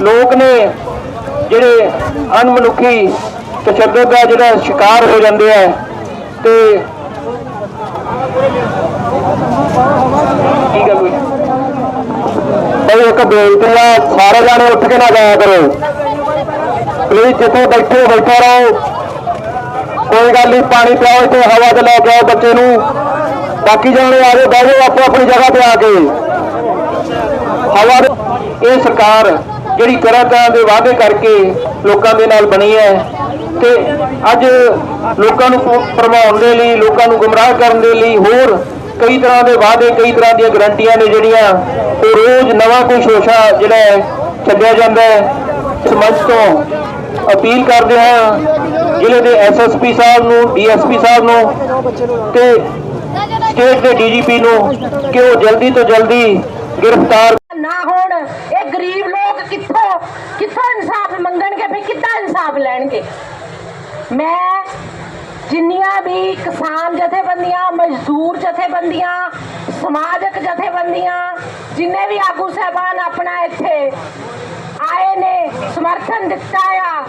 ਲੋਕ ਨੇ ਜਿਹੜੇ ਅਨਮਨੁੱਖੀ ਤਸ਼ੱਦਦ ਦਾ ਜਿਹੜਾ ਸ਼ਿਕਾਰ ਹੋ ਜਾਂਦੇ ਆ ਤੇ ਕੀ ਗੱਲ ਹੋਈ? ਬਈ ਇੱਕ ਬੇਨਤੀ ਆ, ਸਾਰੇ ਜਾਣੇ ਉੱਠ ਕੇ ਨਾ ਜਾਇਆ ਕਰੋ। ਪਲੀਜ਼ ਜਿੱਥੇ ਬੈਠੇ, ਬੈਠਾ ਰਹੋ। ਕੋਈ ਗੱਲ ਨਹੀਂ, ਪਾਣੀ ਪਿਆਓ, ਇੱਥੇ ਹਵਾ ਤੇ ਲੈ ਕੇ ਆਓ ਬੱਚੇ ਨੂੰ। ਬਾਕੀ ਜਾਣੇ ਆ ਜਾਓ, ਬਹਿ ਜਾਓ ਆਪੋ ਆਪਣੀ ਜਗ੍ਹਾ ਤੇ ਆ ਕੇ। ਹਵਾ ਦੇ- ਇਹ ਸਰਕਾਰ ਜਿਹੜੀ ਤਰ੍ਹਾਂ ਤਰ੍ਹਾਂ ਦੇ ਵਾਅਦੇ ਕਰਕੇ ਲੋਕਾਂ ਦੇ ਨਾਲ ਬਣੀ ਹੈ ਤੇ ਅੱਜ ਲੋਕਾਂ ਨੂੰ ਭਰਮਾਉਣ ਦੇ ਲਈ, ਲੋਕਾਂ ਨੂੰ ਗੁੰਮਰਾਹ ਕਰਨ ਦੇ ਲਈ ਹੋਰ ਕਈ ਤਰ੍ਹਾਂ ਦੇ ਵਾਅਦੇ, ਕਈ ਤਰ੍ਹਾਂ ਦੀਆਂ ਗਰੰਟੀਆਂ ਨੇ ਜਿਹੜੀਆਂ ਉਹ ਰੋਜ਼ ਨਵਾਂ ਕੋਈ ਸ਼ੋਸ਼ਾ ਜਿਹੜਾ ਹੈ ਛੱਡਿਆ ਜਾਂਦਾ ਹੈ। ਇਸ ਤੋਂ ਅਪੀਲ ਕਰਦੇ ਹਾਂ ਜ਼ਿਲ੍ਹੇ ਦੇ ਐਸਐਸਪੀ ਸਾਹਿਬ ਨੂੰ ਡੀਐਸਪੀ ਸਾਹਿਬ ਨੂੰ ਤੇ ਸਟੇਟ ਦੇ ਡੀਜੀਪੀ ਨੂੰ ਕਿ ਉਹ ਜਲਦੀ ਤੋਂ ਜਲਦੀ ਗ੍ਰਿਫਤਾਰ ਨਾ ਹੋਣ ਇਹ ਗਰੀਬ ਲੋਕ ਕਿੱਥੋਂ ਕਿੱਥੋਂ ਇਨਸਾਫ ਮੰਗਣਗੇ ਇਨਸਾਫ ਲੈਣਗੇ। ਮੈਂ ਜਿੰਨੀਆਂ ਵੀ ਕਿਸਾਨ ਜਥੇਬੰਦੀਆਂ, ਮਜ਼ਦੂਰ ਜਥੇਬੰਦੀਆਂ, ਸਮਾਜਿਕ ਜਥੇਬੰਦੀਆਂ, ਜਿੰਨੇ ਵੀ ਆਗੂ ਸਹਿਬਾਨ ਆਪਣਾ ਇੱਥੇ ਆਏ ਨੇ, ਸਮਰਥਨ ਦਿੱਤਾ ਆ,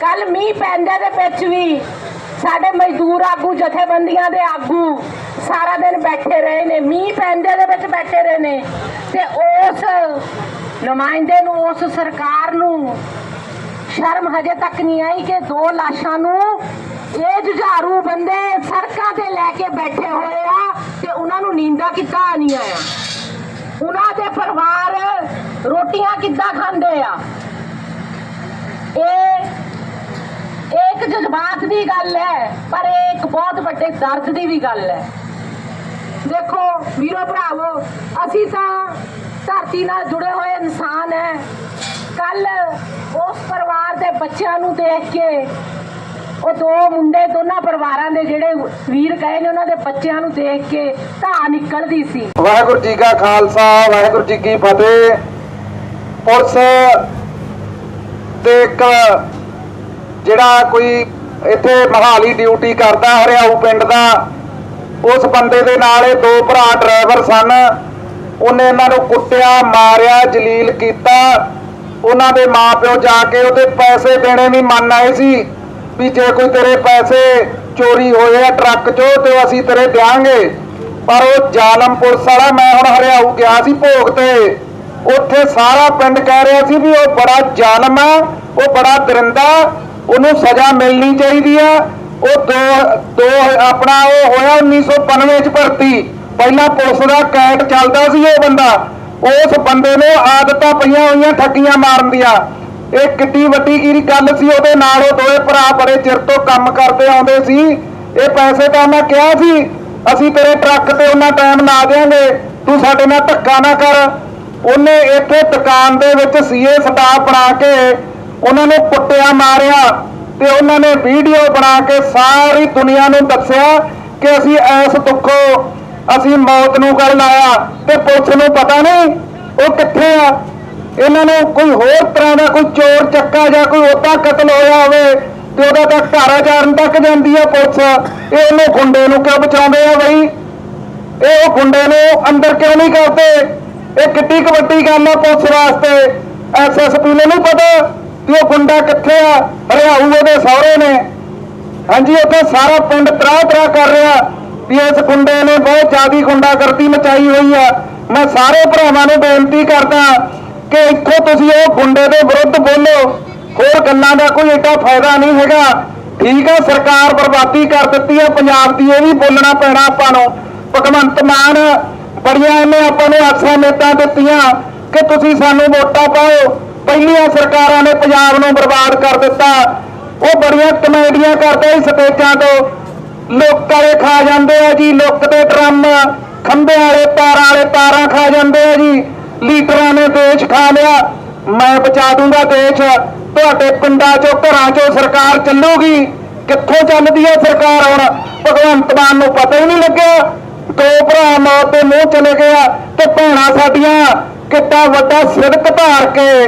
ਕੱਲ ਮੀਂਹ ਪੈਂਦੇ ਦੇ ਵਿੱਚ ਵੀ ਸਾਡੇ ਮਜ਼ਦੂਰ ਆਗੂ, ਜਥੇਬੰਦੀਆਂ ਦੇ ਆਗੂ ਸਾਰਾ ਦਿਨ ਬੈਠੇ ਰਹੇ ਨੇ, ਮੀਂਹ ਪੈਂਦੇ ਦੇ ਵਿੱਚ ਬੈਠੇ ਰਹੇ ਨੇ ਤੇ ਉਸ ਨੁਮਾਇੰਦੇ ਨੂੰ, ਉਸ ਸਰਕਾਰ ਨੂੰ ਸ਼ਰਮ ਹਜੇ ਤੱਕ ਨਹੀਂ ਆਈ ਕਿ ਦੋ ਲਾਸ਼ਾਂ ਨੂੰ ਇਹ ਜੁਝਾਰੂ ਬੰਦੇ ਸੜਕਾਂ ਤੇ ਲੈ ਕੇ ਬੈਠੇ ਹੋਏ ਆ ਤੇ ਉਹਨਾਂ ਨੂੰ ਨੀਂਦਾ ਕਿੱਦਾਂ ਨਹੀਂ ਆਇਆ ਉਹਨਾਂ ਦੇ ਪਰਿਵਾਰ ਰੋਟੀਆਂ ਕਿੱਦਾਂ ਖਾਂਦੇ ਆ? ਇਹ ਇੱਕ ਜਜ਼ਬਾਤ ਦੀ ਗੱਲ ਹੈ, ਪਰ ਇਹ ਇੱਕ ਬਹੁਤ ਵੱਡੇ ਦਰਦ ਦੀ ਵੀ ਗੱਲ ਹੈ। ਦੇਖੋ ਵੀਰੋ ਭਰਾਵੋ, ਅਸੀਂ ਤਾਂ ਧਰਤੀ ਨਾਲ ਜੁੜੇ ਹੋਏ ਇਨਸਾਨ ਹੈ। ਕੱਲ ਉਸ ਪਰਿਵਾਰ ਦੇ ਬੱਚਿਆਂ ਨੂੰ ਦੇਖ ਕੇ ਉਹ ਦੋ ਮੁੰਡੇ ਦੋਨਾਂ ਪਰਿਵਾਰਾਂ ਦੇ ਜਿਹੜੇ ਵੀਰ ਗਏ ਨੇ, ਉਹਨਾਂ ਦੇ ਬੱਚਿਆਂ ਨੂੰ ਦੇਖ ਕੇ ਧਾ ਨਿਕਲਦੀ ਸੀ। ਵਾਹਿਗੁਰੂ ਜੀ ਕਾ ਖਾਲਸਾ, ਵਾਹਿਗੁਰੂ ਜੀ ਕੀ ਫਤਿਹ। ਪੁਲਿਸ ਤੇ ਇੱਕ ਜਿਹੜਾ ਕੋਈ ਇੱਥੇ ਮਹਾਲੀ ਡਿਊਟੀ ਕਰਦਾ, ਹਰਿਆਊ ਪਿੰਡ ਦਾ, ਉਸ ਬੰਦੇ ਦੇ ਨਾਲ ਇਹ ਦੋ ਭਰਾ ਡਰਾਈਵਰ ਸਨ। ਉਹਨੇ ਇਹਨਾਂ ਨੂੰ ਕੁੱਟਿਆ, ਮਾਰਿਆ, ਜਲੀਲ ਕੀਤਾ। ਉਹਨਾਂ ਦੇ ਮਾਪਿਓ ਜਾ ਕੇ ਉਹਦੇ ਪੈਸੇ ਦੇਣੇ ਵੀ ਮੰਨ ਆਏ ਸੀ ਵੀ ਜੇ ਕੋਈ ਤੇਰੇ ਪੈਸੇ ਚੋਰੀ ਹੋਏ ਆ ਟਰੱਕ 'ਚੋਂ ਤੇ ਅਸੀਂ ਤੇਰੇ ਦਿਆਂਗੇ। ਪਰ ਉਹ ਜ਼ਾਲਮ ਪੁਲਿਸ ਵਾਲਾ, ਮੈਂ ਹੁਣ ਹਰਿਆਊ ਗਿਆ ਸੀ ਭੋਗ ਤੇ। ਉੱਥੇ ਸਾਰਾ ਪਿੰਡ ਕਹਿ ਰਿਹਾ ਸੀ ਵੀ ਉਹ ਬੜਾ ਜ਼ਾਲਮ ਆ, ਉਹ ਬੜਾ ਦਰਿੰਦਾ, ਉਹਨੂੰ ਸਜ਼ਾ ਮਿਲਣੀ ਚਾਹੀਦੀ ਆ। ਉਹ ਦੋ ਦੋ ਆਪਣਾ ਉਹ ਹੋਇਆ 1995 ਚ ਭਰਤੀ। ਪਹਿਲਾਂ ਪੁਲਿਸ ਦਾ ਕੈਟ ਚੱਲਦਾ ਸੀ ਉਹ ਬੰਦਾ। ਉਸ ਬੰਦੇ ਨੂੰ ਆਦਤਾਂ ਪਈਆਂ ਹੋਈਆਂ ਠੱਗੀਆਂ ਮਾਰਨ ਦੀਆਂ। ਇਹ ਕਿੱਡੀ ਵੱਡੀ ਕੀ ਗੱਲ ਸੀ, ਉਹਦੇ ਨਾਲ ਉਹ ਦੋਵੇਂ ਭਰਾ ਬੜੇ ਚਿਰ ਤੋਂ ਕੰਮ ਕਰਦੇ ਆਉਂਦੇ ਸੀ। ਇਹ ਪੈਸੇ ਤਾਂ ਉਹਨਾਂ ਕਿਹਾ ਸੀ, ਅਸੀਂ ਤੇਰੇ ਟਰੱਕ ਤੇ ਉਹਨਾਂ ਟਾਈਮ ਲਾ ਦੇਾਂਗੇ ਤੂੰ ਸਾਡੇ ਨਾਲ ਧੱਕਾ ਨਾ ਕਰ। ਉਹਨੇ ਇੱਥੇ ਦੁਕਾਨ ਦੇ ਵਿੱਚ ਸੀਏ ਸਟਾਫ ਬਣਾ ਕੇ ਉਹਨਾਂ ਨੂੰ ਕੁੱਟਿਆ, ਮਾਰਿਆ ਤੇ ਉਹਨਾਂ ਨੇ ਵੀਡੀਓ ਬਣਾ ਕੇ ਸਾਰੀ ਦੁਨੀਆ ਨੂੰ ਦੱਸਿਆ ਕਿ ਅਸੀਂ ਐਸ ਦੁੱਖੋਂ ਅਸੀਂ ਮੌਤ ਨੂੰ ਗੱਲ ਲਾਇਆ ਤੇ ਪੁਲਿਸ ਨੂੰ ਪਤਾ ਨਹੀਂ ਉਹ ਕਿੱਥੇ ਆ? ਇਹਨਾਂ ਨੂੰ ਕੋਈ ਹੋਰ ਤਰ੍ਹਾਂ ਦਾ ਕੋਈ ਚੋਰ ਚੱਕਾ ਜਾਂ ਕੋਈ ਉਹਦਾ ਕਤਲ ਹੋਇਆ ਹੋਵੇ ਤੇ ਉਹਦਾ ਤਾਂ ਘਾਰਾ ਜਾਣ ਤੱਕ ਜਾਂਦੀ ਆ ਪੁਲਿਸ। ਇਹ ਉਹਨੂੰ ਗੁੰਡੇ ਨੂੰ ਕਿਉਂ ਬਚਾਉਂਦੇ ਆ ਬਈ? ਇਹ ਉਹ ਗੁੰਡੇ ਨੂੰ ਅੰਦਰ ਕਿਉਂ ਨਹੀਂ ਕਰਦੇ? ਇਹ ਕਿੱਡੀ ਕਬੱਡੀ ਗੱਲ ਆ ਪੁਲਿਸ ਵਾਸਤੇ। ਐਸਐਸਪੀ ਨੂੰ ਨਹੀਂ ਪਤਾ ਕਿ ਉਹ ਗੁੰਡਾ ਕਿੱਥੇ ਆ? ਹਰਿਆਊ ਉਹਦੇ ਸਹੁਰੇ ਨੇ। ਹਾਂਜੀ, ਉੱਥੇ ਸਾਰਾ ਪਿੰਡ ਤਰਾਹ ਤਰਾਹ ਕਰ ਰਿਹਾ। ਵੀ ਇਸ ਗੁੰਡੇ ਨੇ ਬਹੁਤ ਜ਼ਿਆਦੀ ਗੁੰਡਾਗਰਦੀ ਮਚਾਈ ਹੋਈ ਆ। ਮੈਂ ਸਾਰੇ ਭਰਾਵਾਂ ਨੂੰ ਬੇਨਤੀ ਕਰਦਾ ਕਿ ਇੱਥੋਂ ਤੁਸੀਂ ਉਹ ਗੁੰਡੇ ਦੇ ਵਿਰੁੱਧ ਬੋਲੋ। ਹੋਰ ਗੱਲਾਂ ਦਾ ਕੋਈ ਏਡਾ ਫਾਇਦਾ ਨਹੀਂ ਹੈਗਾ। ਠੀਕ ਆ, ਸਰਕਾਰ ਬਰਬਾਦੀ ਕਰ ਦਿੱਤੀ ਆ, ਪੰਜਾਬ ਦੀ ਇਹ ਵੀ ਬੋਲਣਾ ਪੈਣਾ ਆਪਾਂ ਨੂੰ। ਭਗਵੰਤ ਮਾਨ, ਬੜੀਆਂ ਇਹਨੇ ਆਪਾਂ ਨੂੰ ਆਸਾਂ ਨੇਤਾ ਦਿੱਤੀਆਂ ਕਿ ਤੁਸੀਂ ਸਾਨੂੰ ਵੋਟਾਂ ਪਾਓ। ਪਹਿਲੀਆਂ ਸਰਕਾਰਾਂ ਨੇ ਪੰਜਾਬ ਨੂੰ ਬਰਬਾਦ ਕਰ ਦਿੱਤਾ। ਉਹ ਬੜੀਆਂ ਕਮੇਡੀਆਂ ਕਰਦੇ ਸੀ ਸਟੇਜਾਂ ਤੋਂ। ਲੋਕ ਵਾਲੇ ਖਾ ਜਾਂਦੇ ਆ ਜੀ, ਲੁੱਕ ਦੇ ਡਰਮ। ਖੰਭੇ ਵਾਲੇ ਤਾਰਾਂ ਵਾਲੇ ਤਾਰਾਂ ਖਾ ਜਾਂਦੇ ਆ ਜੀ। ਲੀਡਰਾਂ ਨੇ ਦੇਸ਼ ਖਾ ਲਿਆ। ਮੈਂ ਬਚਾ ਦੂੰਗਾ ਦੇਸ਼। ਤੁਹਾਡੇ ਪਿੰਡਾਂ ਚੋਂ, ਘਰਾਂ ਚੋਂ ਸਰਕਾਰ ਚੱਲੂਗੀ। ਕਿੱਥੋਂ ਚੱਲਦੀ ਹੈ ਸਰਕਾਰ ਹੁਣ? ਭਗਵੰਤ ਮਾਨ ਨੂੰ ਪਤਾ ਹੀ ਨਹੀਂ ਲੱਗਿਆ। ਦੋ ਭਰਾ ਮੌਤ ਦੇ ਮੂੰਹ ਚਲੇ ਗਿਆ ਤੇ ਭੈਣਾਂ ਸਾਡੀਆਂ। ਕਿੱਡਾ ਵੱਡਾ ਸਿਰਕ ਧਾਰ ਕੇ।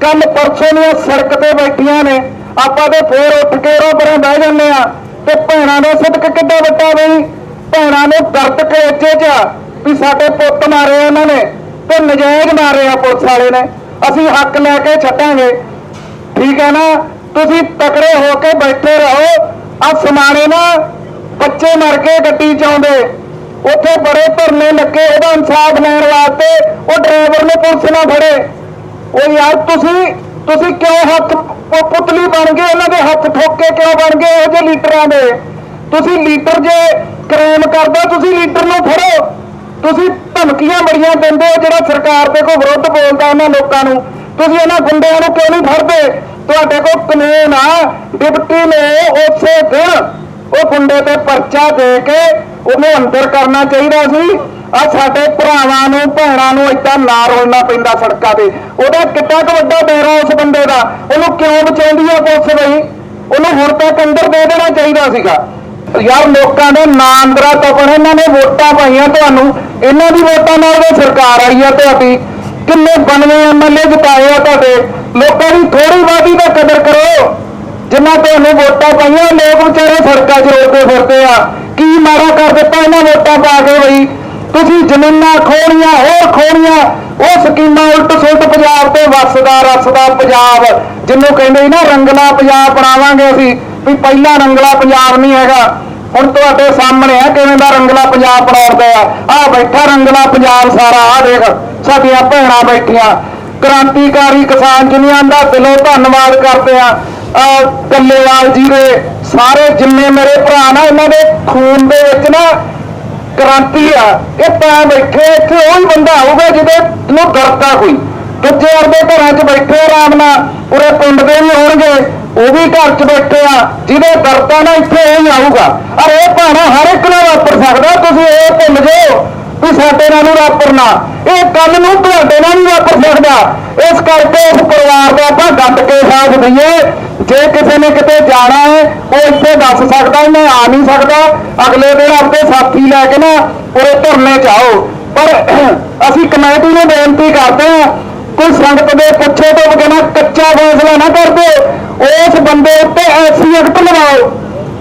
ਕੱਲ ਪਰਸੋਂ ਦੀਆਂ ਸੜਕ ਤੇ ਬੈਠੀਆਂ ਨੇ। ਆਪਾਂ ਤੇ ਫੇਰ ਉੱਠ ਕੇ ਰੋ ਪਰਾਂ ਬਹਿ ਜਾਂਦੇ ਆ। ਤੇ ਭੈਣਾਂ ਦਾ ਸਦਕ ਕਿੱਡਾ ਵੱਡਾ ਬਈ? ਭੈਣਾਂ ਨੂੰ ਦਰਦ ਕਲੇਜੇ ਚ ਵੀ ਸਾਡੇ ਪੁੱਤ ਮਾਰੇ ਉਹਨਾਂ ਨੇ ਤੇ ਨਜਾਇਜ਼ ਮਾਰੇ ਆ ਪੁਲਿਸ ਵਾਲੇ ਨੇ। ਅਸੀਂ ਹੱਕ ਲੈ ਕੇ ਛੱਡਾਂਗੇ। ਠੀਕ ਹੈ ਨਾ? ਤੁਸੀਂ ਤਕੜੇ ਹੋ ਕੇ ਬੈਠੇ ਰਹੋ। ਆ ਸਮਾਣੇ ਨਾ ਬੱਚੇ ਮਰ ਕੇ ਗੱਡੀ ਚ ਆਉਂਦੇ। ਉੱਥੇ ਬੜੇ ਧਰਨੇ ਲੱਗੇ, ਉਹਦਾ ਇਨਸਾਫ ਲੈਣ ਵਾਸਤੇ। ਉਹ ਡਰਾਈਵਰ ਨੂੰ ਪੁਲਿਸ ਨਾ ਫੜੇ। ਉਹ ਯਾਰ ਤੁਸੀਂ ਤੁਸੀਂ ਕਿਉਂ ਹੱਥ ਪੁਤਲੀ ਬਣ ਗਏ? ਉਹਨਾਂ ਦੇ ਹੱਥ ਠੋਕੇ ਕਿਉਂ ਬਣ ਗਏ? ਇਹੋ ਜਿਹੇ ਲੀਡਰਾਂ ਦੇ। ਤੁਸੀਂ ਲੀਡਰ ਜੇ ਕ੍ਰਾਈਮ ਕਰਦਾ, ਤੁਸੀਂ ਲੀਡਰ ਨੂੰ ਫੜੋ। ਤੁਸੀਂ ਧਮਕੀਆਂ ਬੜੀਆਂ ਦਿੰਦੇ ਹੋ, ਜਿਹੜਾ ਸਰਕਾਰ ਦੇ ਕੋਈ ਵਿਰੁੱਧ ਬੋਲਦਾ ਉਹਨਾਂ ਲੋਕਾਂ ਨੂੰ। ਤੁਸੀਂ ਇਹਨਾਂ ਗੁੰਡਿਆਂ ਨੂੰ ਕਿਉਂ ਨਹੀਂ ਫੜਦੇ? ਤੁਹਾਡੇ ਕੋਲ ਕਾਨੂੰਨ ਆ। ਡਿਪਟੀ ਨੇ ਉਸੇ ਦਿਨ ਉਹ ਗੁੰਡੇ ਤੇ ਪਰਚਾ ਦੇ ਕੇ ਉਹਨੂੰ ਅੰਦਰ ਕਰਨਾ ਚਾਹੀਦਾ ਸੀ। ਆ ਸਾਡੇ ਭਰਾਵਾਂ ਨੂੰ, ਭੈਣਾਂ ਨੂੰ ਏਦਾਂ ਨਾ ਰੋਲਣਾ ਪੈਂਦਾ ਸੜਕਾਂ ਤੇ। ਉਹਦਾ ਕਿੱਡਾ ਕੁ ਵੱਡਾ ਡੇਰਾ ਉਸ ਬੰਦੇ ਦਾ। ਉਹਨੂੰ ਕਿਉਂ ਬਚਾਉਂਦੀ ਆ ਪੁਲਿਸ ਬਈ? ਉਹਨੂੰ ਹੁਣ ਤੱਕ ਅੰਦਰ ਦੇ ਦੇਣਾ ਚਾਹੀਦਾ ਸੀਗਾ। ਯਾਰ ਲੋਕਾਂ ਦੇ ਨਾਮਦਰਾ ਤਪਣ, ਇਹਨਾਂ ਨੇ ਵੋਟਾਂ ਪਾਈਆਂ ਤੁਹਾਨੂੰ। ਇਹਨਾਂ ਦੀ ਵੋਟਾਂ ਨਾਲ ਤਾਂ ਸਰਕਾਰ ਆਈ ਆ ਤੁਹਾਡੀ ਕਿੰਨੇ 92 ਐਮਐਲਏ ਜਿਤਾਏ ਆ ਤੁਹਾਡੇ। ਲੋਕਾਂ ਦੀ ਥੋੜੀ ਬਾਦੀ ਦਾ ਕਦਰ ਕਰੋ। ਜਿੰਨਾ ਤੁਹਾਨੂੰ ਵੋਟਾਂ ਪਾਈਆਂ, ਲੋਕ ਵਿਚਾਰੇ ਸੜਕਾਂ 'ਚ ਰੋਲਦੇ ਫਿਰਦੇ ਆ। ਕੀ ਮਾੜਾ ਕਰ ਦਿੱਤਾ ਇਹਨਾਂ ਵੋਟਾਂ ਪਾ ਕੇ ਬਈ? ਤੁਸੀਂ ਜ਼ਮੀਨਾਂ ਖੋਣੀਆਂ, ਹੋਰ ਖੋਣੀਆਂ, ਉਹ ਸਕੀਮਾਂ ਉਲਟ ਸੁਲਟ ਪੰਜਾਬ ਤੇ ਵਸਦਾ, ਰਸਦਾ ਪੰਜਾਬ। ਜਿਹਨੂੰ ਕਹਿੰਦੇ ਨਾ, ਰੰਗਲਾ ਪੰਜਾਬ ਬਣਾਵਾਂਗੇ ਅਸੀਂ। ਵੀ ਪਹਿਲਾ ਰੰਗਲਾ ਪੰਜਾਬ ਨਹੀਂ ਹੈਗਾ। ਹੁਣ ਤੁਹਾਡੇ ਸਾਹਮਣੇ ਆ, ਕਿਵੇਂ ਦਾ ਰੰਗਲਾ ਪੰਜਾਬ ਬਣਾਉਂਦੇ ਆ ਆ ਬੈਠਾ ਰੰਗਲਾ ਪੰਜਾਬ ਸਾਰਾ, ਆ ਦੇਖ, ਸਾਡੀਆਂ ਭੈਣਾਂ ਬੈਠੀਆਂ। ਕ੍ਰਾਂਤੀਕਾਰੀ ਕਿਸਾਨ ਯੂਨੀਅਨ ਦਾ ਦਿਲੋਂ ਧੰਨਵਾਦ ਕਰਦੇ ਆ। ਆ ਕੱਲੇਵਾਲ ਜੀ ਦੇ ਸਾਰੇ ਜਿੰਨੇ ਮੇਰੇ ਭਰਾ ਨਾ, ਇਹਨਾਂ ਦੇ ਖੂਨ ਦੇ ਵਿੱਚ ਨਾ ਕ੍ਰਾਂਤੀ ਆ। ਇਹ ਤਾਂ ਬੈਠੇ ਇੱਥੇ ਉਹੀ ਬੰਦਾ ਆਊਗਾ ਜਿਹਦੇ ਨੂੰ ਡਰਦਾ ਕੋਈ। ਦੂਜੇ ਵਰਗੇ ਘਰਾਂ 'ਚ ਬੈਠੇ ਆਰਾਮ ਨਾਲ, ਉਰੇ ਪਿੰਡ ਦੇ ਵੀ ਹੋਣਗੇ, ਉਹ ਵੀ ਘਰ 'ਚ ਬੈਠੇ ਆ, ਜਿਹਦੇ ਡਰਦਾ ਨਾ, ਇੱਥੇ ਉਹੀ ਆਊਗਾ। ਅਰੇ ਇਹ ਭਾਣਾ ਹਰ ਇੱਕ ਨਾਲ ਵਾਪਰ ਸਕਦਾ, ਤੁਸੀਂ ਇਹ ਭੁੱਲ ਜਾਓ ਵੀ ਸਾਡੇ ਨਾਲ ਨਹੀਂ ਵਾਪਰਨਾ। ਇਹ ਕੱਲ ਨੂੰ ਤੁਹਾਡੇ ਨਾਲ ਵਾਪਰ ਸਕਦਾ ਇਸ ਕਰਕੇ ਉਸ ਪਰਿਵਾਰ ਦਾ ਆਪਾਂ ਗੱਟ ਕੇ ਸਾਥ ਦਈਏ ਜੇ ਕਿਸੇ ਨੇ ਕਿਤੇ ਜਾਣਾ ਹੈ, ਉਹ ਇੱਥੇ ਦੱਸ ਸਕਦਾ, ਮੈਂ ਆ ਨਹੀਂ ਸਕਦਾ। ਅਗਲੇ ਦਿਨ ਆਪਣੇ ਸਾਥੀ ਲੈ ਕੇ ਨਾ ਉਰੇ ਧਰਨੇ ਚਾਓ ਪਰ ਅਸੀਂ ਕਮੇਟੀ ਨੂੰ ਬੇਨਤੀ ਕਰਦੇ ਹਾਂ, ਕੋਈ ਸੰਗਤ ਦੇ ਪੁੱਛੇ ਤੋਂ ਬਗੈਰ ਕੱਚਾ ਫੈਸਲਾ ਨਾ ਕਰ ਦਿਓ। ਉਸ ਬੰਦੇ ਉੱਤੇ ਐਸੀ ਐਕਟ ਲਵਾਓ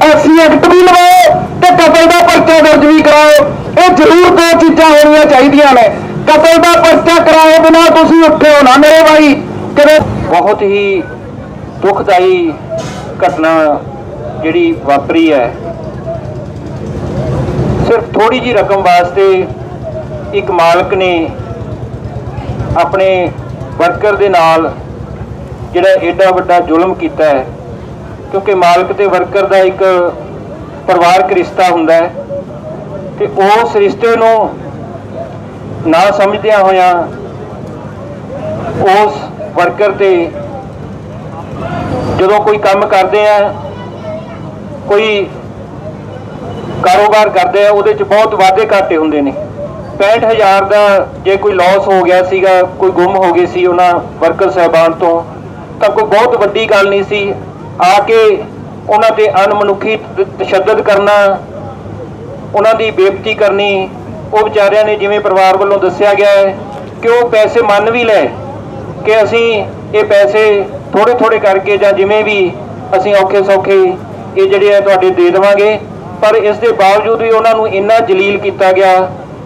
ਐਸੀ ਐਕਟ ਵੀ ਲਵਾਓ ਤੇ ਕਤਲ ਦਾ ਪਰਚਾ ਦਰਜ ਵੀ ਕਰਾਓ। ਇਹ ਜ਼ਰੂਰ ਦੋ ਚੀਜ਼ਾਂ ਹੋਣੀਆਂ ਚਾਹੀਦੀਆਂ ਨੇ। ਕਤਲ ਦਾ ਪਰਚਾ ਕਰਾਏ ਬਿਨਾ ਤੁਸੀਂ ਉੱਠਿਓ ਨਾ ਮੇਰੇ ਭਾਈ। ਕਦੇ ਬਹੁਤ ਹੀ ਦੁਖਦਾਈ ਘਟਨਾ ਜਿਹੜੀ ਵਾਪਰੀ ਹੈ। ਸਿਰਫ ਥੋੜੀ ਜੀ ਰਕਮ ਵਾਸਤੇ ਇੱਕ ਮਾਲਕ ਨੇ ਆਪਣੇ ਵਰਕਰ ਦੇ ਨਾਲ ਜਿਹੜਾ ਏਡਾ ਵੱਡਾ ਜ਼ੁਲਮ ਕੀਤਾ ਹੈ, ਕਿਉਂਕਿ ਮਾਲਕ ਤੇ ਵਰਕਰ ਦਾ ਇੱਕ ਪਰਿਵਾਰਕ ਰਿਸ਼ਤਾ ਹੁੰਦਾ ਹੈ ਤੇ ਉਸ ਰਿਸ਼ਤੇ ਨੂੰ ਨਾ ਸਮਝਦਿਆਂ ਹੋਇਆਂ ਉਸ ਵਰਕਰ ਤੇ ਜਦੋਂ ਕੋਈ ਕੰਮ ਕਰਦੇ ਆ, ਕੋਈ ਕਾਰੋਬਾਰ ਕਰਦੇ ਆ, ਉਹਦੇ ਚ ਬਹੁਤ ਵਾਧੇ ਘਾਟੇ ਹੁੰਦੇ ਨੇ। 65000 ਦਾ ਜੇ ਕੋਈ ਲਾਸ ਹੋ ਗਿਆ ਸੀਗਾ, ਕੋਈ ਗੁੰਮ ਹੋ ਗਏ ਸੀ ਉਹਨਾਂ ਵਰਕਰ ਸਹਿਬਾਨ ਤੋਂ, ਤਾਂ ਕੋਈ ਬਹੁਤ ਵੱਡੀ ਗੱਲ ਨਹੀਂ ਸੀ। ਆ ਕੇ ਉਹਨਾਂ ਤੇ ਅਣਮਨੁੱਖੀ ਤਸ਼ੱਦਦ ਕਰਨਾ, ਉਹਨਾਂ ਦੀ ਬੇਇੱਜ਼ਤੀ ਕਰਨੀ ਉਹ ਵਿਚਾਰਿਆਂ ਨੇ ਜਿਵੇਂ ਪਰਿਵਾਰ ਵੱਲੋਂ ਦੱਸਿਆ ਗਿਆ ਹੈ ਕਿ ਉਹ ਪੈਸੇ ਮੰਨ ਵੀ ਲੈ ਕਿ ਅਸੀਂ ਇਹ ਪੈਸੇ ਥੋੜੇ ਥੋੜੇ ਕਰਕੇ ਜਾਂ ਜਿਵੇਂ ਵੀ ਅਸੀਂ ਔਖੇ ਸੌਖੇ ਇਹ ਜਿਹੜੇ ਆ ਤੁਹਾਡੇ ਦੇ ਦੇਵਾਂਗੇ। ਪਰ ਇਸ ਦੇ ਬਾਵਜੂਦ ਵੀ ਉਹਨਾਂ ਨੂੰ ਇੰਨਾ ਜਲੀਲ ਕੀਤਾ ਗਿਆ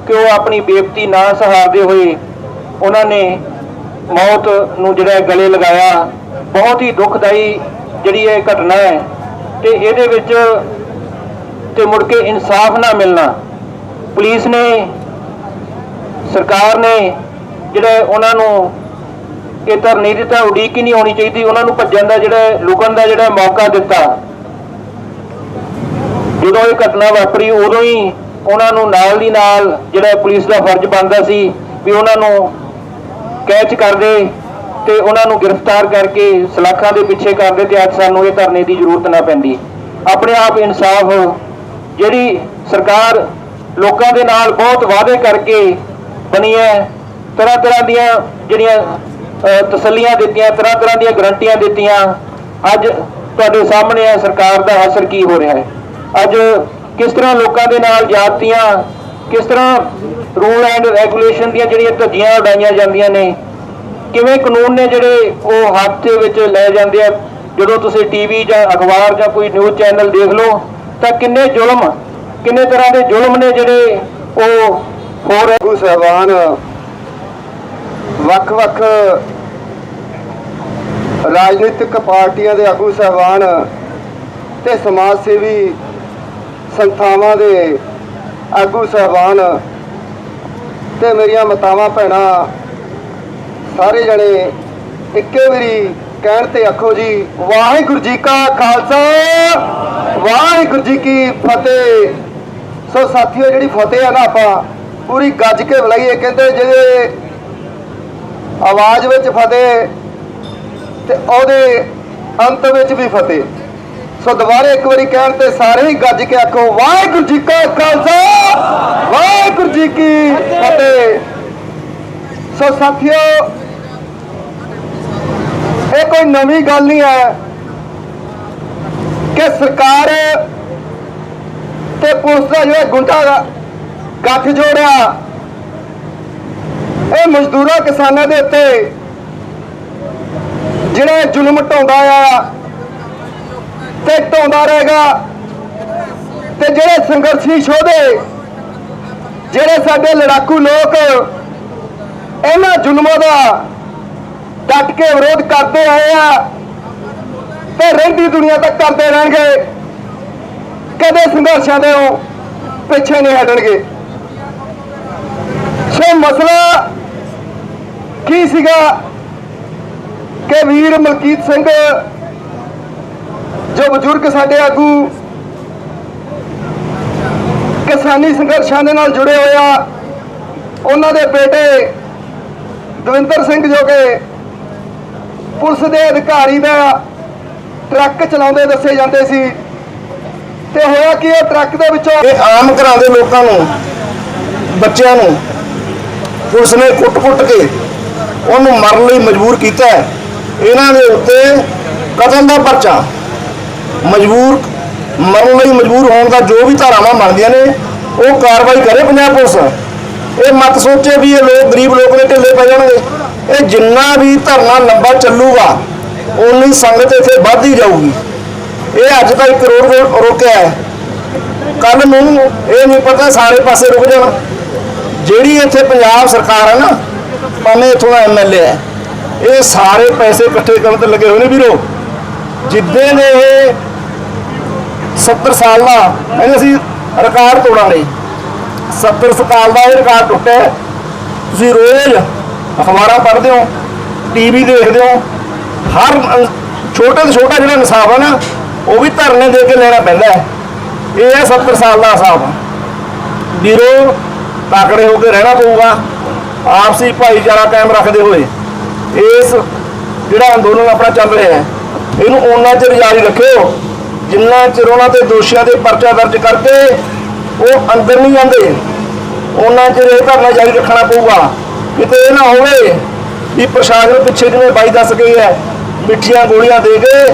ਕਿ ਉਹ ਆਪਣੀ ਬੇਇੱਜ਼ਤੀ ਨਾ ਸਹਾਰਦੇ ਹੋਏ ਉਹਨਾਂ ਨੇ ਮੌਤ ਨੂੰ ਜਿਹੜਾ ਗਲੇ ਲਗਾਇਆ। ਬਹੁਤ ਹੀ ਦੁਖਦਾਈ ਜਿਹੜੀ ਇਹ ਘਟਨਾ ਹੈ ਤੇ ਇਹਦੇ ਵਿੱਚ ਤੇ ਮੁੜ ਕੇ ਇਨਸਾਫ ਨਾ ਮਿਲਣਾ। ਪੁਲਿਸ ਨੇ, ਸਰਕਾਰ ਨੇ ਜਿਹੜਾ ਉਹਨਾਂ ਨੂੰ ਇਹ ਧਰਨੇ ਦੀ ਤਾਂ ਉਡੀਕ ਹੀ ਨਹੀਂ ਹੋਣੀ ਚਾਹੀਦੀ, ਉਹਨਾਂ ਨੂੰ ਭੱਜਣ ਦਾ ਜਿਹੜਾ, ਲੁਕਣ ਦਾ ਜਿਹੜਾ ਮੌਕਾ ਦਿੱਤਾ। ਜਦੋਂ ਇਹ ਘਟਨਾ ਵਾਪਰੀ, ਉਦੋਂ ਹੀ ਉਹਨਾਂ ਨੂੰ ਨਾਲ ਦੀ ਨਾਲ ਜਿਹੜਾ ਪੁਲਿਸ ਦਾ ਫਰਜ਼ ਬਣਦਾ ਸੀ ਵੀ ਉਹਨਾਂ ਨੂੰ ਕੈਚ ਕਰਦੇ ਤੇ ਉਹਨਾਂ ਨੂੰ ਗ੍ਰਿਫਤਾਰ ਕਰਕੇ ਸਲਾਖਾਂ ਦੇ ਪਿੱਛੇ ਕਰਦੇ ਤੇ ਅੱਜ ਸਾਨੂੰ ਇਹ ਧਰਨੇ ਦੀ ਜ਼ਰੂਰਤ ਨਾ ਪੈਂਦੀ। ਆਪਣੇ ਆਪ ਇਨਸਾਫ ਜਿਹੜੀ ਸਰਕਾਰ ਲੋਕਾਂ ਦੇ ਨਾਲ ਬਹੁਤ ਵਾਅਦੇ ਕਰਕੇ ਬਣੀ ਹੈ ਤਰ੍ਹਾਂ ਤਰ੍ਹਾਂ ਦੀਆਂ ਜਿਹੜੀਆਂ ਤਸੱਲੀਆਂ ਦਿੱਤੀਆਂ, ਤਰ੍ਹਾਂ ਤਰ੍ਹਾਂ ਦੀਆਂ ਗਰੰਟੀਆਂ ਦਿੱਤੀਆਂ। ਅੱਜ ਤੁਹਾਡੇ ਸਾਹਮਣੇ ਹੈ ਸਰਕਾਰ ਦਾ ਅਸਰ ਕੀ ਹੋ ਰਿਹਾ ਹੈ? ਅੱਜ ਕਿਸ ਤਰ੍ਹਾਂ ਲੋਕਾਂ ਦੇ ਨਾਲ ਜਾਤੀਆਂ, ਕਿਸ ਤਰ੍ਹਾਂ ਰੂਲ ਐਂਡ ਰੈਗੂਲੇਸ਼ਨ ਦੀਆਂ ਜਿਹੜੀਆਂ ਧੱਜੀਆਂ ਉਡਾਈਆਂ ਜਾਂਦੀਆਂ ਨੇ, ਕਿਵੇਂ ਕਾਨੂੰਨ ਨੇ ਜਿਹੜੇ ਉਹ ਹੱਥ ਦੇ ਵਿੱਚ ਲੈ ਜਾਂਦੇ ਆ? ਜਦੋਂ ਤੁਸੀਂ ਟੀਵੀ ਜਾਂ ਅਖਬਾਰ ਜਾਂ ਕੋਈ ਨਿਊਜ਼ ਚੈਨਲ ਦੇਖ ਲਓ, ਤਾਂ ਕਿੰਨੇ ਜ਼ੁਲਮ ਕਿੰਨੇ ਤਰ੍ਹਾਂ ਦੇ ਜ਼ੁਲਮ ਨੇ ਜਿਹੜੇ ਉਹ ਹੋਰ ਰਹੇ? ਗੁਰੂ ਸਾਹਿਬਾਨ ਵੱਖ-ਵੱਖ ਰਾਜਨੀਤਿਕ ਪਾਰਟੀਆਂ ਦੇ ਆਗੂ ਸਹਿਬਾਨ ਤੇ ਸਮਾਜ ਸੇਵੀ ਸੰਸਥਾਵਾਂ ਦੇ ਆਗੂ ਸਹਿਬਾਨ ਤੇ ਮੇਰੀਆਂ ਮਾਤਾਵਾਂ ਭੈਣਾਂ, ਸਾਰੇ ਜਣੇ ਇੱਕੇ ਵਾਰੀ ਕਹਿਣ ਤੇ ਆਖੋ ਜੀ, ਵਾਹਿਗੁਰੂ ਜੀ ਕਾ ਖਾਲਸਾ, ਵਾਹਿਗੁਰੂ ਜੀ ਕੀ ਫਤਿਹ। ਸੋ ਸਾਥੀਓ, ਜਿਹੜੀ ਫਤਿਹ ਆ ਨਾ ਆਪਾਂ ਪੂਰੀ ਗੱਜ ਕੇ ਬੁਲਾਈਏ, ਕਹਿੰਦੇ ਜਿਹਦੇ ਆਵਾਜ਼ ਵਿੱਚ ਫਤਿਹ ਤੇ ਉਹਦੇ ਅੰਤ ਵਿੱਚ ਵੀ ਫਤਿਹ। ਸੋ ਦੁਬਾਰੇ ਇੱਕ ਵਾਰੀ ਕਹਿਣ ਤੇ ਸਾਰੇ ਹੀ ਗੱਜ ਕੇ ਆਖੋ, ਵਾਹਿਗੁਰੂ ਜੀ ਕਾ ਖਾਲਸਾ, ਵਾਹਿਗੁਰੂ ਜੀ ਕੀ ਫਤਿਹ। ਸੋ ਸਾਥੀਓ, ਇਹ ਕੋਈ ਨਵੀਂ ਗੱਲ ਨਹੀਂ ਹੈ ਕਿ ਸਰਕਾਰ ਤੇ ਪੁਲਿਸ ਦਾ ਜਿਹੜਾ ਗੁੰਡਾ ਦਾ ਗੱਠ ਜੋੜਿਆ। ਇਹ ਮਜ਼ਦੂਰਾਂ ਕਿਸਾਨਾਂ ਦੇ ਉੱਤੇ ਜਿਹੜਾ ਜ਼ੁਲਮ ਢਾਉਂਦਾ ਆ ਤੇ ਢਾਉਂਦਾ ਰਹੇਗਾ ਤੇ ਜਿਹੜੇ ਸੰਘਰਸ਼ੀ ਸ਼ੋਧੇ, ਜਿਹੜੇ ਸਾਡੇ ਲੜਾਕੂ ਲੋਕ ਇਹਨਾਂ ਜ਼ੁਲਮਾਂ ਦਾ ਡਟ ਕੇ ਵਿਰੋਧ ਕਰਦੇ ਆਏ ਆ ਤੇ ਰਹਿੰਦੀ ਦੁਨੀਆ ਤੱਕ ਕਰਦੇ ਰਹਿਣਗੇ। ਕਦੇ ਸੰਘਰਸ਼ਾਂ ਦੇ ਉਹ ਪਿੱਛੇ ਨਹੀਂ ਹਟਣਗੇ। ਸੋ ਮਸਲਾ ਕੀ ਸੀਗਾ ਕਿ ਵੀਰ ਮਲਕੀਤ ਸਿੰਘ, ਜੋ ਬਜ਼ੁਰਗ ਸਾਡੇ ਆਗੂ ਕਿਸਾਨੀ ਸੰਘਰਸ਼ਾਂ ਦੇ ਨਾਲ ਜੁੜੇ ਹੋਏ ਆ, ਉਹਨਾਂ ਦੇ ਬੇਟੇ ਦਵਿੰਦਰ ਸਿੰਘ ਜੋ ਕਿ ਪੁਲਿਸ ਦੇ ਅਧਿਕਾਰੀ ਦਾ ਟਰੱਕ ਚਲਾਉਂਦੇ ਦੱਸੇ ਜਾਂਦੇ ਸੀ। ਤੇ ਹੋਇਆ ਕਿ ਇਹ ਟਰੱਕ ਦੇ ਵਿੱਚੋਂ? ਇਹ ਆਮ ਘਰਾਂ ਦੇ ਲੋਕਾਂ ਨੂੰ, ਬੱਚਿਆਂ ਨੂੰ, ਪੁਲਿਸ ਨੇ ਕੁੱਟ-ਕੁੱਟ ਕੇ ਉਹਨੂੰ ਮਰਨ ਲਈ ਮਜਬੂਰ ਕੀਤਾ ਹੈ। ਇਹਨਾਂ ਦੇ ਉੱਤੇ ਕਤਲ ਦਾ ਪਰਚਾ, ਮਜਬੂਰ, ਮਰਨ ਲਈ ਮਜਬੂਰ ਹੋਣ ਦਾ ਜੋ ਵੀ ਧਾਰਾਵਾਂ ਬਣਦੀਆਂ ਨੇ, ਉਹ ਕਾਰਵਾਈ ਕਰੇ ਪੰਜਾਬ ਪੁਲਿਸ। ਇਹ ਮਤ ਸੋਚੇ ਵੀ ਇਹ ਲੋਕ, ਗਰੀਬ ਲੋਕ ਨੇ ਢਿੱਲੇ ਪੈ ਜਾਣਗੇ। ਇਹ ਜਿੰਨਾ ਵੀ ਧਰਨਾ ਲੰਬਾ ਚੱਲੂਗਾ ਉਨੀ ਸੰਗਤ ਇੱਥੇ ਵੱਧਦੀ ਜਾਊਗੀ। ਇਹ ਅੱਜ ਤਾਂ 1 ਕਰੋੜ ਰੋ- ਰੋਕਿਆ ਹੈ। ਕੱਲ ਨੂੰ ਇਹ ਨਹੀਂ ਪਤਾ, ਸਾਰੇ ਪਾਸੇ ਰੁਕ ਜਾਣ। ਜਿਹੜੀ ਇੱਥੇ ਪੰਜਾਬ ਸਰਕਾਰ ਹੈ ਨਾ, ਭਾਵੇਂ ਇੱਥੋਂ ਦਾ ਐਮਐਲਏ ਹੈ, ਇਹ ਸਾਰੇ ਪੈਸੇ ਇਕੱਠੇ ਕਰਨ ਤੇ ਲੱਗੇ ਹੋਏ ਨੇ ਵੀਰੋ। ਜਿੱਦੇ ਨੇ ਇਹ 70 ਸਾਲ ਦਾ ਕਹਿੰਦੇ ਅਸੀਂ ਰਿਕਾਰਡ ਤੋੜਾਂਗੇ 70 ਸਾਲ ਦਾ ਇਹ ਰਿਕਾਰਡ ਟੁੱਟਿਆ ਤੁਸੀਂ ਰੋਜ਼ ਅਖਬਾਰਾਂ ਪੜ੍ਹਦੇ ਹੋ ਟੀਵੀ ਦੇਖਦੇ ਹੋ, ਹਰ ਛੋਟੇ ਤੋਂ ਛੋਟਾ ਜਿਹੜਾ ਇਨਸਾਫ ਹੈ ਨਾ ਉਹ ਵੀ ਧਰਨੇ ਦੇ ਕੇ ਲੈਣਾ ਪੈਂਦਾ ਹੈ। ਇਹ ਹੈ 70 ਸਾਲ ਦਾ ਹਿਸਾਬ। ਵੀਰੋ, ਤਾਕੜੇ ਹੋ ਕੇ ਰਹਿਣਾ ਪਊਗਾ। ਆਪਸੀ ਭਾਈਚਾਰਾ ਕਾਇਮ ਰੱਖਦੇ ਹੋਏ ਇਸ ਜਿਹੜਾ ਅੰਦੋਲਨ ਆਪਣਾ ਚੱਲ ਰਿਹਾ ਹੈ, ਇਹਨੂੰ ਉਹਨਾਂ ਚਿਰ ਜਾਰੀ ਰੱਖਿਓ ਜਿੰਨਾ ਚਿਰ ਉਹਨਾਂ ਤੇ ਦੋਸ਼ੀਆਂ ਦੇ ਪਰਚਾ ਦਰਜ ਕਰਕੇ ਉਹ ਅੰਦਰ ਨਹੀਂ ਜਾਂਦੇ ਉਹਨਾਂ ਚਿਰ ਇਹ ਧਰਨਾ ਜਾਰੀ ਰੱਖਣਾ ਪਊਗਾ। ਕਿਤੇ ਇਹ ਨਾ ਹੋਵੇ ਵੀ ਪ੍ਰਸ਼ਾਸਨ ਪਿੱਛੇ ਜਿਵੇਂ ਬਾਈ ਦੱਸ ਗਈ ਹੈ, ਮਿੱਠੀਆਂ ਗੋਲੀਆਂ ਦੇ ਕੇ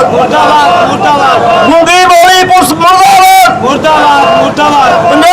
ਮੁਰਦਾਬਾਦ ਮੁਰਦਾਬਾਦ। ਮੁਰਦਾਬਾਦ। ਬੋਲੀ ਪੁਲਿਸ ਮੁਰਦਾਬਾਦ। ਮੁਰਦਾਬਾਦ ਮੁਰਦਾਬਾਦ।